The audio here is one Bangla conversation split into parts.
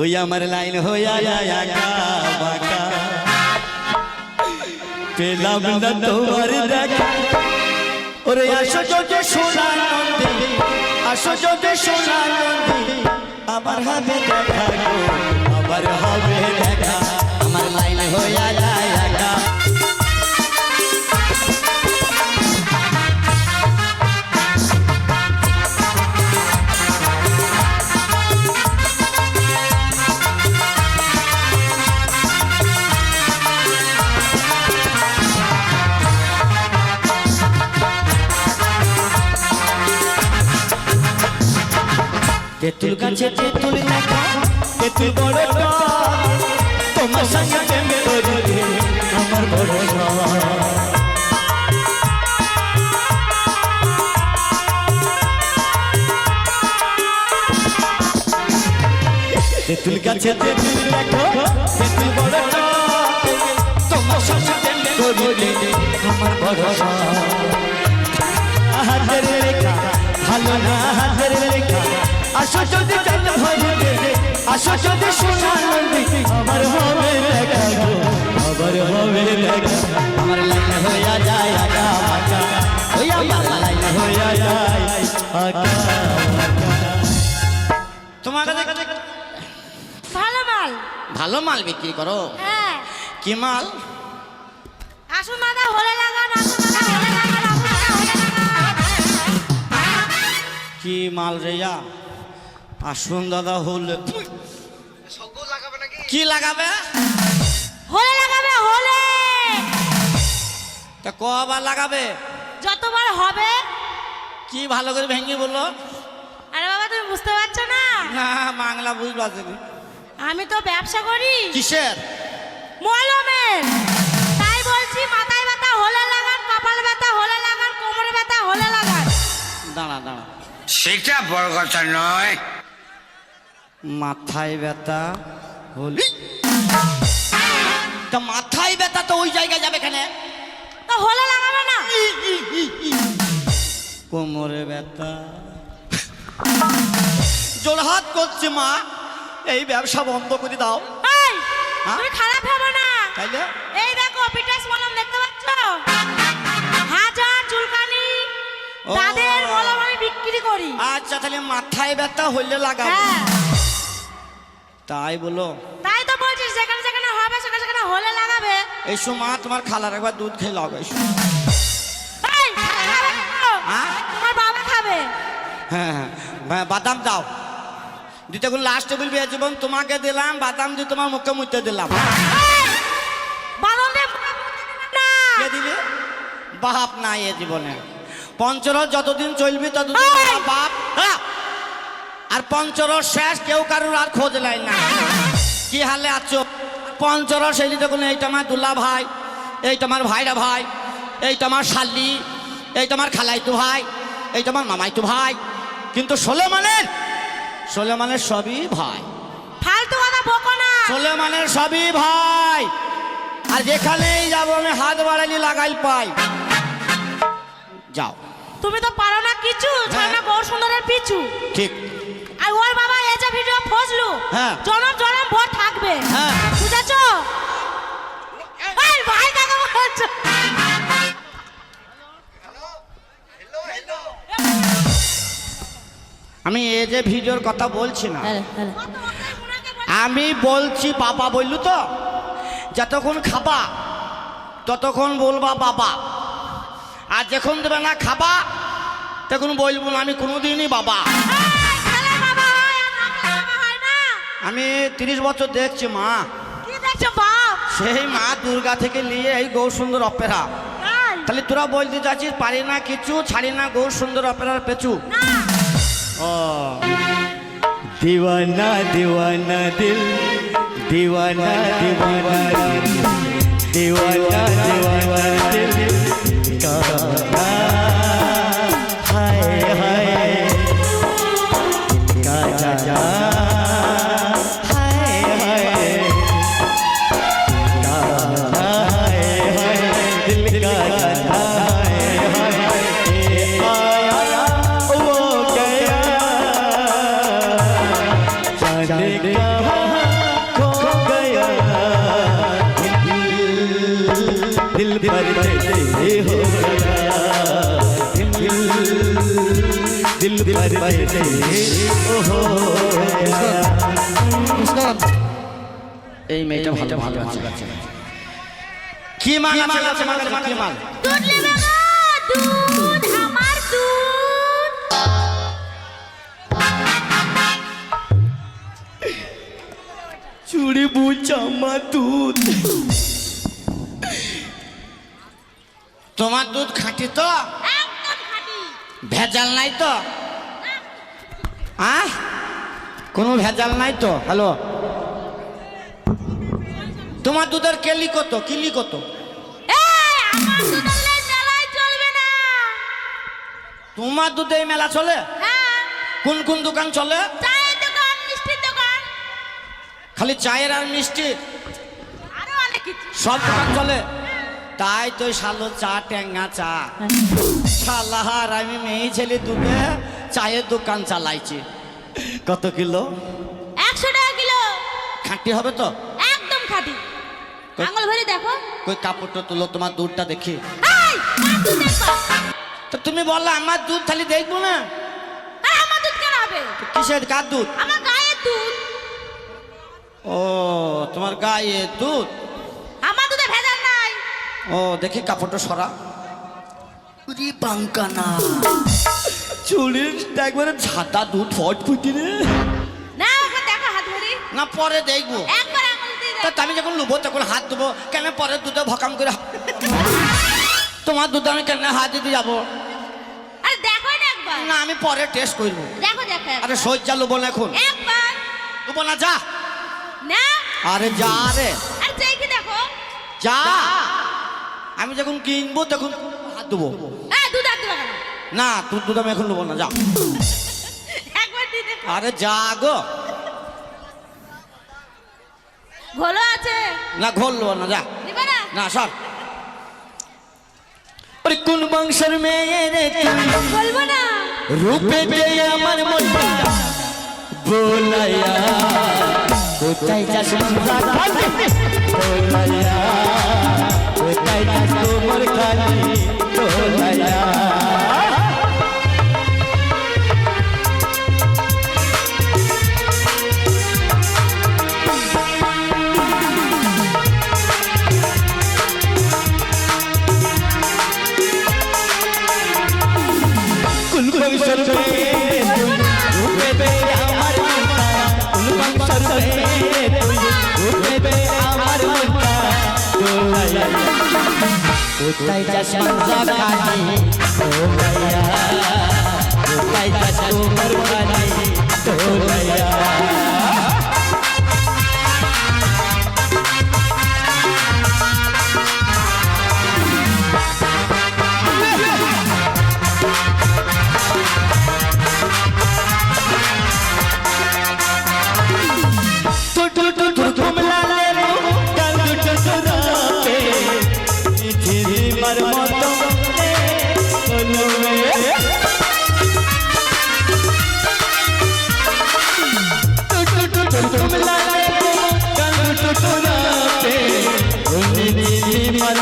ওই আমার লাইন হইয়া বাঁকা। পেলাম না তোমার দেখা। ওরে আসো যদি সোনা নন্দী আসো যদি সোনা নন্দী আবার হবে দেখা গো আবার হবে দেখা। তেঁতুল গাছে তেঁতুল দেখা তেঁতুল বড়। তোমার সঙ্গে প্রেম করিবে আমার বড়। তেঁতুল গাছে তেঁতুল দেখো তেঁতুল বড়। তোমার সঙ্গে প্রেম করিবে আমার বড়। হাতের রেখা, ভালো না হাতের রেখা আসো যদি ভরিবে আসো যদি আমার হবে গো আমার হবে আমার লাইন হইয়া যায় আগা ওই আমার লাইন হইয়া যায় আগা তোমার কাছে ভালো মাল। ভালো মাল বিক্রি করো? হ্যাঁ। কি মাল? হলে লাগান হলে লাগান কি মাল রেয়া আসুন দাদা হল। কি লাগাবে? হলে লাগাবে হলে। তা কবার লাগাবে? যতবার হবে। কি ভালো করে ভেঙে বলল আরে বাবা তুমি বুঝতে পারছ না? না বাংলা পারছি আমি তো ব্যবসা করি। কিসের? মলমের। তাই বলছি মাথায় ব্যথা হলে লাগান কপাল ব্যথা হলে লাগান কোমরে ব্যথা হলে লাগান। দাঁড়া দাঁড়া। সেটা বড় কথা নয়। মাথায় ব্যথা হলি তা মাথায় ব্যথা তো ওই জায়গায় যাবে কেন? তো হলে লাগাবে না। কোমরে ব্যথা। জোড়হাত করছে মা এই ব্যবসা বন্ধ করে দাও। এই হ্যাঁ? তুমি খারাপ হবে না। তাইলে এই দেখো পিটাস মলম দেখতে পাচ্ছ? হাজার চুলকানি। তাদের মলম আমি বিক্রি করি। আচ্ছা তাহলে মাথায় ব্যথা হইলে লাগাবো। হ্যাঁ। তাই বলো। তাই তো বলছিস যেখানে যেখানে হবে সেখানে সেখানে হলে লাগাবে। এই মা তোমার খালার একবার দুধ খেয়ে লাগাও এসো। হ্যাঁ? তোমার বাবা খাবে। হ্যাঁ হ্যাঁ। বা- বাদাম দাও। দুইটা করে লাস্টে বলবি জীবন তোমাকে দিলাম বাদাম দিয়ে তোমার মুখে মুখতে দিলাম। কে দিলে বাপ নাই এ জীবনে। পঞ্চরস যতদিন চলবি ততদিন বাপ হ্যাঁ। আর পঞ্চরস শেষ কেউ কারোর আর খোঁজ লাই না। কি হালে আছো? পঞ্চরস এই দেখুন এইটা আমার দুল্লা ভাই এই তোমার ভাইরা ভাই এইটা আমার শাল্লি এইটা আমার খালাইতু ভাই এইটা আমার মামাইতু ভাই। কিন্তু সোলেমানের সোলেমানের সবই ভাই। ফালতু কথা বকো না। সোলেমানের সবই ভাই। আর যেখানেই যাব আমি হাত বাড়ালি লাগাইল পাই। যাও। তুমি তো পারো না কিছু হ্যাঁ। গৌর সুন্দরের পিছু। ঠিক। ফজলু হ্যাঁ। জনম জনম ভোর থাকবে। হ্যাঁ। বুঝেছ? এই ভাই কাকা বলছো। আমি এই যে ভিডিওর কথা বলছি না আমি বলছি বাবা বললু তো যতক্ষণ খাবা ততক্ষণ বলবা বাবা। আর যখন দেবে না খাবা তখন বলব না আমি কোনোদিনই বাবা। আমি তিরিশ বছর দেখছি মা কি দেখছো বাপ সেই মা দুর্গা থেকে নিয়ে এই গৌর সুন্দর অপেরা তাই? তাহলে তোরা বলতে চাচ্ছিস পারি না কিছু ছাড়ি না গৌর সুন্দর অপেরার পেছু না ও दीवाना दीवाना दिल दीवाना दीवाना दिल दिल दिल पर तेरे हो गया এই মেয়েটা ভালো ভালো আছে কি মাল আছে আছে মাল আছে, কি মাল দুধ নেবে গো দুধ আমার দুধ চুড়ি বুচামা দুধ তোমার দুধ খাঁটি তো একদম খাঁটি ভেজাল নাই তো? আহ? কোনো ভেজাল নাই তো? হ্যালো? তোমার দুধের কেলি কত? কিলি কত? তোমার দুধে এই মেলা চলে? হ্যাঁ। কোন কোন দোকান চলে? খালি চায়ের আর মিষ্টি? সব দোকান চলে? তাই তো শালো চা ট্যাঙ্গা চা। শালাহার আমি মেয়ে ছেলে দুবে চায়ের দোকান চালাইছি। কত কিলো? একশো টাকা কিলো। খাঁটি হবে তো? একদম খাঁটি। আঙুল ভরে দেখো। কই কাপড়টা তুলো তোমার দুধটা দেখি। তো তুমি বললে আমার দুধ খালি দেখব না? আমার দুধ কেন হবে? কিসের কার দুধ? আমার গায়ের দুধ। ও তোমার গায়ে দুধ? আমার দুধে ভেজাল নাই ও দেখি কাপড়টা সরা। উরি বাঙ্কানা। চুলির একবারে ঝাঁটা দুধ ফট ফুটি রে। না ওকে দেখো হাত ধরি। না পরে দেখব। একবার আঙুল দিয়ে তা আমি যখন লুবো তখন হাত দেবো কেন পরে দুধে ভকাম করে হাত- তোমার দুধে আমি কেন হাত দিতে যাব? আরে দেখো না একবার। না আমি পরে টেস্ট করব। দেখো দেখো আরে সজ্জা লুবো না এখন। একবার। লুবো না যা। না। আরে যা রে। আর দেখি দেখো। যা। আমি যখন কিনবো তখন হাত দেবো না তোর দুধ আমি এখন নেব না যা আরে যা গো। ঘোলো আছে। না ঘোল নেব না যা। না? না সর। কোন বংশের মেয়ে রে তুই? বলব না। রূপে আমার মনটা বোলায়া কোথায় যাস সংসার কোথায় যাস কোথায় যাস সংসার খালি বোলায়া কোথায় যাস তোমার খালি বোলায়া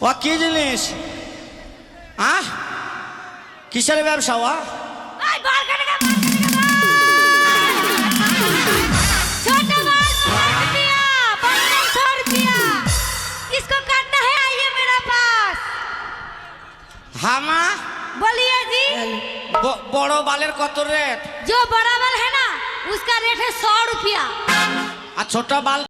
ও কি জিনিস আহ কিসের ব্যবসা ও এই বার কাটে কা छोटा बाल पाँच रुपया पंद्रह सौ रुपया इसको काटना है आइए मेरा पास হামা बोलिए जी ব- বড় বালের কত রেট जो बड़ा बाल है ना उसका रेट है सौ रुपया আর ছোট বাল